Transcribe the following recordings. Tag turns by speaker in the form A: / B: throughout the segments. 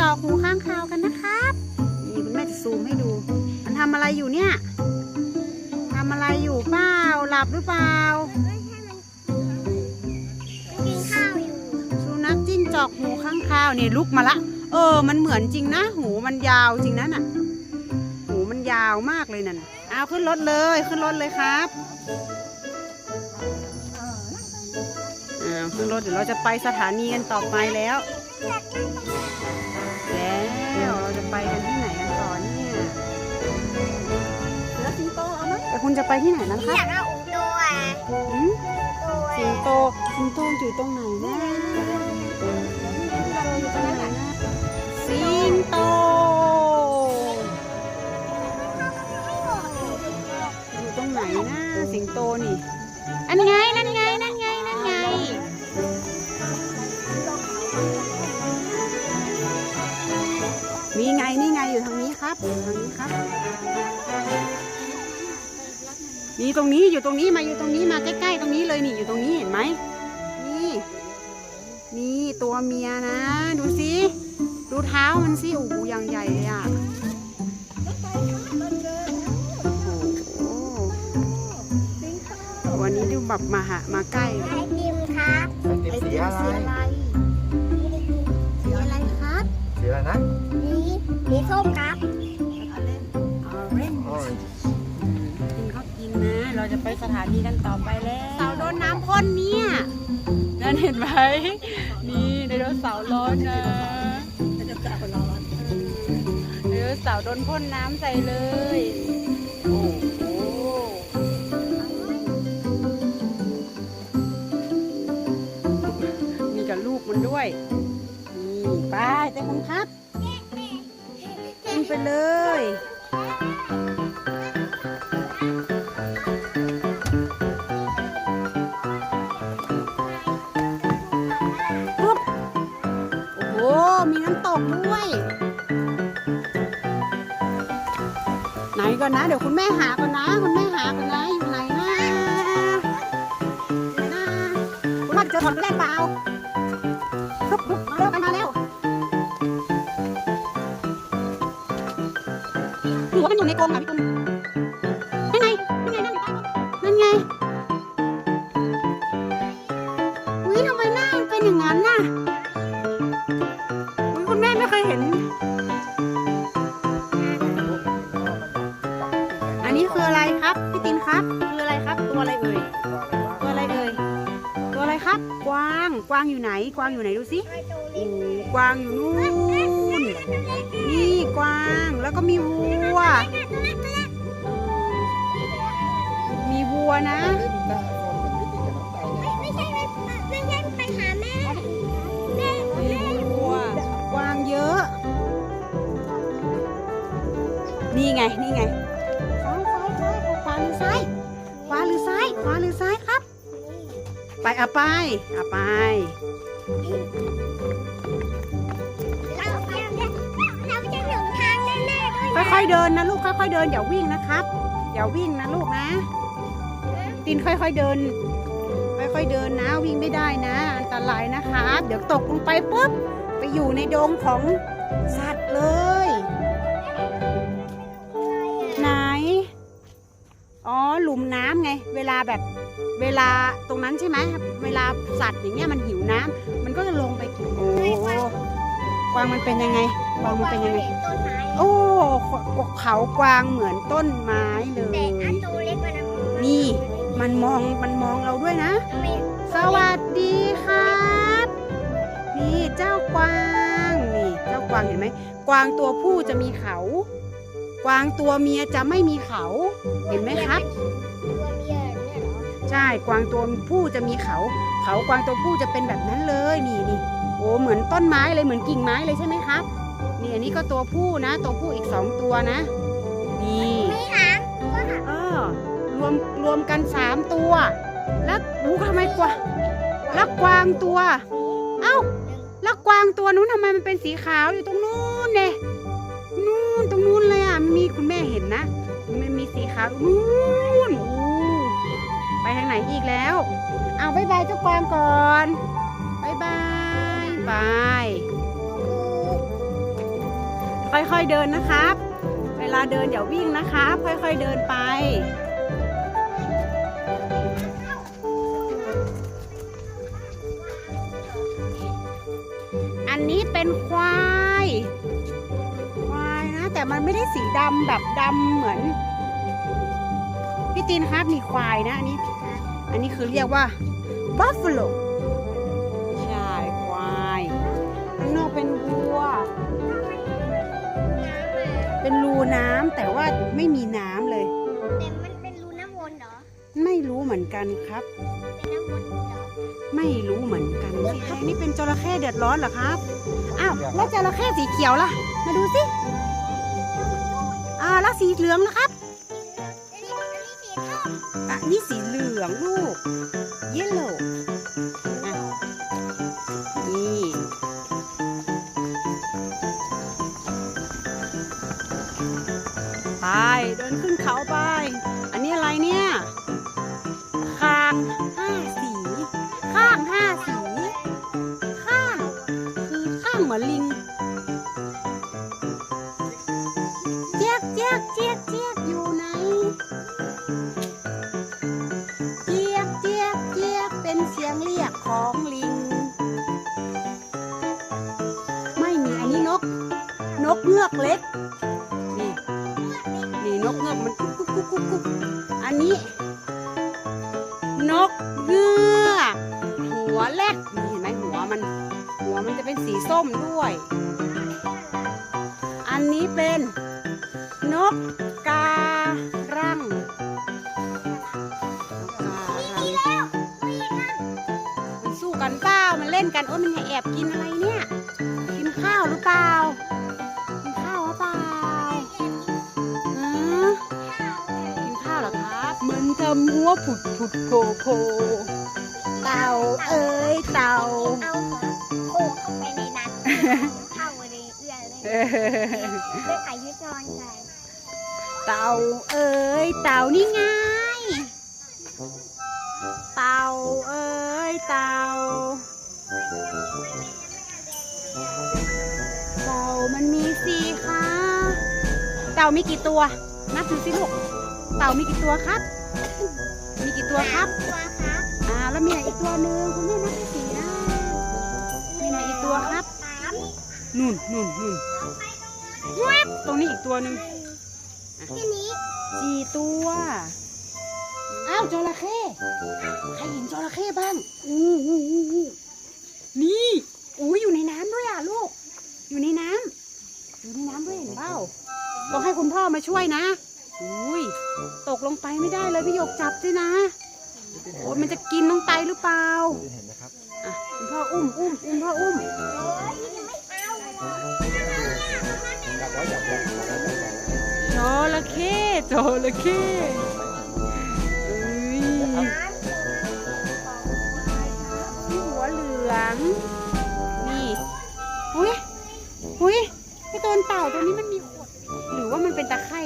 A: จอกหูข้างคาวกันนะครับ นี่คุณแม่จะซูมให้ดู มันทำอะไรอยู่เนี่ยทำอะไรอยู่เปล่า หลับหรือเปล่า
B: กินข้าวอยู่
A: สุนัขจิ้งจอกหูข้างคาวนี่ลุกมาละ เออ มันเหมือนจริงนะ หูมันยาวจริงนะน่ะ หูมันยาวมากเลยนั่นเอาขึ้นรถเลยขึ้นรถเลยครับอ้าขึ้นรถเดี๋ยวเราจะไปสถานีกันต่อไปแล้ว คุณจะไปที่ไหนนะค
B: พี่
A: รับ
B: อยากเอาอุโดอะ
A: หืม
B: ตัว
A: สิงโตสิงโตอยู่ตรงไหนนะสิงโต เท้ามันสิโอ้โหอย่างใหญ่เลยอะโอ้โหวันนี้ดูแบบมาหามาใกล้
B: ไอติมครับ
C: ไอติมสีอะไร
A: สีอะไรสีอะไรครับ
C: สีอะไรนะ
B: นี่สีส้มครับ
A: orange
C: orange
A: กินเขากินนะ เราจะไปสถานีกันต่อไปแล้วเสาโดนน้ำพ่นเนี่ยนั่นเห็นไหมนี่ไดโนเสาร์ร้อนนะ ไดโนเสาโดนพ่นน้ำใส่เลย โอ้โหมีกับลูกมันด้วยนี่ไปแต่คุณครับขึ้นไปเลยปุ๊บโอ้โหมีน้ำตกด้วย ก่อนนะ เดี๋ยวคุณแม่หาก่อนนะ คุณแม่หาก่อนนะ อยู่ไหนนะอยู่ไหนนะคุณแม่เจอถอดแรกเปล่าปุ๊บปุ๊บมาเร็วไปมาเร็วหรือว่ามันอยู่ในกรงอะพี่ตุ้มางกวางอยู่ไหน กวางอยู่ไหนดูสิโอ้กวางอยู่นู่น นี่กวาง แล้วก็มีวัว มีวัวนะ
B: ไม่ใช่ไม่ไม่ใช่ไปหาแม่ แม่
A: มีวัว กวางเยอะ นี่ไง นี่ไงซ้ายซ้ายซ้ายขวาหรือซ้าย ขวาหรือซ้าย ขวาหรือซ้าย ไปเอาไปเอาไป
B: เราเราจะเราจะถึงทางแน่ๆด้วยนะ
A: ค่อยๆเดินนะลูกค่อยๆเดินอย่าวิ่งนะครับอย่าวิ่งนะลูกนะ ตินค่อยๆเดิน ค่อยๆเดินนะ วิ่งไม่ได้นะ อันตรายนะครับเดี๋ยวตกลงไปปุ๊บไปอยู่ในดงของสัตว์เลย ไหน อ๋อหลุมน้ำไง เวลาแบบ เวลาตรงนั้นใช่ไหมเวลาสัตว์อย่างเงี้ยมันหิวน้ำมันก็จะลงไปกินโอ้กวางมันเป็นยังไงกวางมันเป็นยังไง
B: ต้นไม้
A: โอ้เขากวางเหมือนต้นไม้เล
B: แต่อั
A: ย
B: นตัวเล็กมัน
A: นี่ มันมองมันมองเราด้วยนะ
B: ไม่
A: สวัสดีครับ นี่เจ้ากวางนี่เจ้ากวางเห็นไหมกวางตัวผู้จะมีเขา กวางตัวเมียจะไม่มีเขา เห็นไหมครับ ใช่กวางตัวผู้จะมีเขา เขากวางตัวผู้จะเป็นแบบนั้นเลยนี่นี่โอ้เหมือนต้นไม้เลยเหมือนกิ่งไม้เลยใช่ไหมครับนี่อันนี้ก็ตัวผู้นะ ตัวผู้อีกสองตัวนะ นี่
B: มีหางตัวหาง
A: เออรวมรวมกันสามตัว แล้วอู้ทำไมกวางแล้วกวางตัว เอ้าแล้วกวางตัวนู้นทำไมมันเป็นสีขาวอยู่ตรงนู้นเนี่ยนู่นตรงนู้นเลยอะมีคุณแม่เห็นนะ มันมีสีขาวนู่น ทางไหนอีกแล้ว เอาบายบายเจ้ากวางก่อนบายบายบายค่อยๆเดินนะครับ เวลาเดินอย่าวิ่งนะครับ ค่อยๆเดินไปอันนี้เป็นควาย ควายนะ แต่มันไม่ได้สีดำแบบดำเหมือน พี่ตีนครับมีควายนะอันนี้ อันนี้คือเรียกว่า buffalo ใช่ควายข้างนอกเป็นวัว เป็นรูน้ำแต่ว่าไม่มีน้ำเลย
B: แต่มันเป็นรูน้ำวนเหรอ
A: ไม่รู้เหมือนกันครับ
B: เป็นน้ำวนเหรอ
A: ไม่รู้เหมือนกันสิครับนี่เป็นจระเข้เดือดร้อนเหรอครับ อ้าวแล้วจระเข้สีเขียวล่ะ มาดูสิอ่าแล้วสีเหลืองนะครับ
B: อันนี้ อะ
A: นี่สีเหลืองลูก เยลโล่ นนี้เป็นนกการังนกการัง
B: แล้วมีนั่น
A: มันสู้กันเปล่ามันเล่นกันโอ้ยมันแอบกินอะไรเนี่ย กินข้าวหรือเปล่า กินข้าวหรือเปล่าฮะกินข้าวเหรอครับ มันทำหัวผุดผุดโคโค เต่าเอ้ยเต่า
B: เอาหัวโขกเข้าไปในนั้นเข้าไปใน เอื้อเลย
A: เออ
B: เลือดนอนใจ
A: เต่าเอ้ยเต่านี่ไงเต่าเอ้ยเต่าเต่ามันมีสี่ขาเต่ามีกี่ตัว นับดูสิลูกเต่ามีกี่ตัวครับ มีกี่ตัวครับ
B: ตัวครับ
A: อ่าแล้วมีอะไหนอีกตัวหนึ่งคุณแม่นับได้สี่ นู่นนู่นนู่นแวบตรงนี้อีกตัวหนึ่ง
B: ที่นี้
A: สี่ตัวอ้าวจระเข้ใครเห็นจระเข้บ้างอู้หูหูหูนี่อุ้ยอยู่ในน้ำด้วยอะลูก อยู่ในน้ำอยู่ในน้ำด้วยเห็นเปล่าต้องให้คุณพ่อมาช่วยนะอุ้ยตกลงไปไม่ได้เลยพี่หยกจับด้วยนะโอ้ยมันจะกินน้องไตหรือเปล่า
C: เห็นนะครับ
A: อะคุณพ่ออุ้มอุ้มอุ้มพ่ออุ้ม
B: โอ้ยไม่เอา
C: จ
A: ระเข้จระเข้เอ้ยที่หัวเหลือง นี่หุยหุยไอตัวเต่าตัวนี้มันมีขดหรือว่ามันเป็นตะไคร่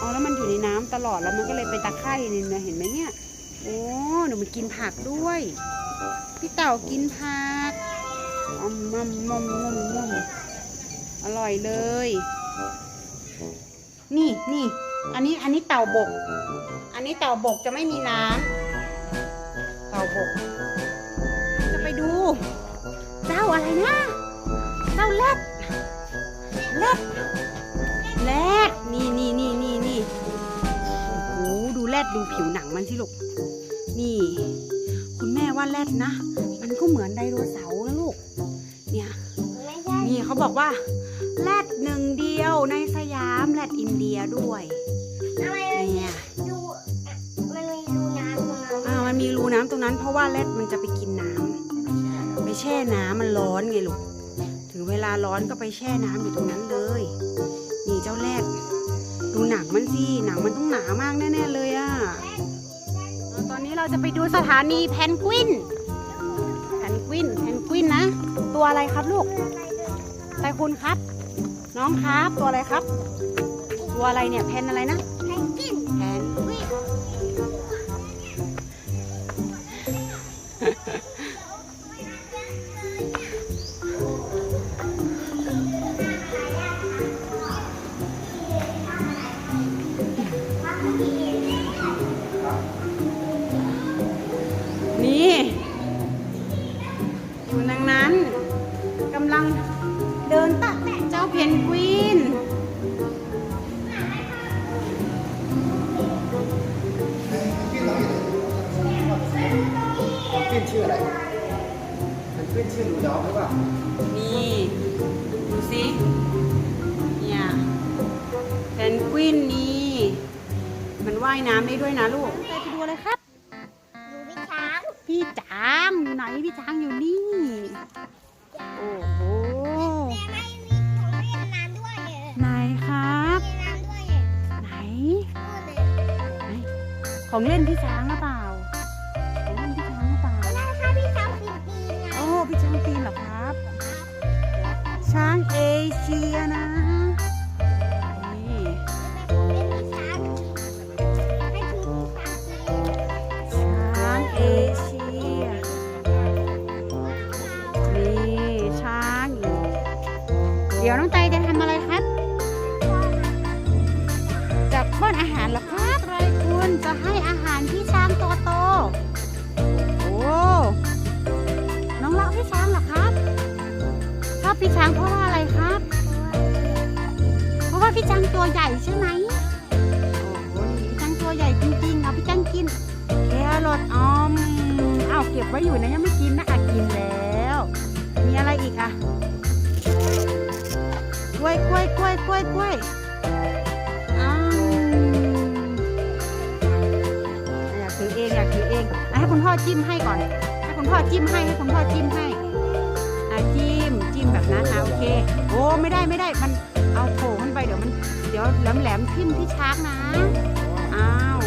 C: อ๋
A: อแล้วมันอยู่ในน้ำตลอดแล้วมันก็เลยเป็นตะไคร่นี่นะเห็นไหมเนี่ย โอ้หนูมันกินผักด้วย พี่เต่ากินผักอมมมมมมมอร่อยเลย นี่นี่ อันนี้ อันนี้เต่าบก อันนี้เต่าบกจะไม่มีน้ำเต่าบก จะไปดู เจ้าอะไรนะ เจ้าเล็ดเล็ดเล็ดนี่นี่นี่นี่นี่โอ้โหดูเล็ดดูผิวหนังมันสิลูก นี่ คุณแม่ว่าแรดนะ มันก็เหมือนไดโนเสาร์นะลูก เนี่ย
B: ไม่ใช่
A: นี่เขาบอกว่าแรดหนึ่งเดียวในสยามแรดอินเดียด้วย
B: ทำไมมัน
A: เนี่ย
B: ดูมันมีรูน้ำตรงนั้น
A: อ่ามันมีรูน้ำตรงนั้นเพราะว่าแรดมันจะไปกินน้ำไปแช่น้ำมันร้อนไงลูกถึงเวลาร้อนก็ไปแช่น้ำอยู่ตรงนั้นเลยนี่เจ้าแรดดูหนังมันสิหนังมันต้องหนามากแน่ๆเลยอะตอนนี้ เราจะไปดูสถานีแพนกวินแพนกวินแพนกวินนะ ตัวอะไรครับลูกไตคุณครับ น้องครับตัวอะไรครับ ตัวอะไรเนี่ยแพนอะไรนะ
B: แพนกวิน
C: ชื่ออะไรเพนกวินชื่อรูดอฟหรือเปล่า
A: นี่ ดูสิ เนี่ยเพนกวินนี่ มันว่ายน้ำได้ด้วยนะลูกไปไปดูอะไรครับ
B: ดูพี่ช้าง
A: พี่จางอยู่ไหนพี่จางอยู่นี่ โอ้โห
B: แต่ไม่มีของเล่นน้ำด้วยเนี่ย
A: ไหนครับ
B: เล่นน้ำด้วยเนี่ย
A: ไหน
B: พูดเลย
A: ไหนของเล่นพี่ช้างหรือเปล่า ช้างเอเชียนะ
B: พี่
A: จ้างเพราะว่าอะไรครับ เพราะว่าพี่ช้างตัวใหญ่ใช่ไหมโอ้โหพี่ช้างตัวใหญ่จริงๆเอาพี่ช้างกินแครอทออมเอาเก็บไว้อยู่นะยังไม่กินนะอะกินแล้ว มีอะไรอีกอะกล้วยกล้วยกล้วยกล้วยกล้วยอ้าวอยากถือเองอยากถือเองให้คุณพ่อจิ้มให้ก่อน ให้คุณพ่อจิ้มให้ให้คุณพ่อจิ้มให้ นั้นนะโอเค โอ้ไม่ได้ไม่ได้มันเอาโผล่ขึ้นไปเดี๋ยวมัน เดี๋ยวแหลมแหลมทิ่มที่ช้างนะอ้าว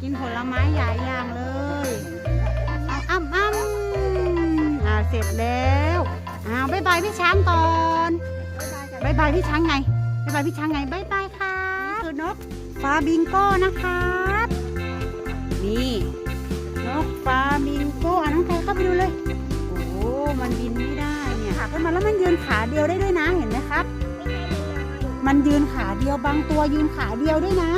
C: กิน
A: ผลไม้หลายอย่างเลยเอาอ้ำอ้ำอ่าเสร็จแล้วอ้าวบายบายพี่ช้างก่อนบายบายพี่ช้างไงบายบายพี่ช้างไงบายบายครับคือนกฟ้าบิงโก้นะครับนี่นกฟ้าบิงโก้อะน้องไทยเข้าไปดูเลย โอ้มันบินไม่ได้เนี่ยขาขึ้นมาแล้วมันยืนขาเดียวได้ด้วยนะเห็นไหมครับ
B: มั
A: นยืนขาเดียวบางตัวยืนขาเดียวด้วยนะ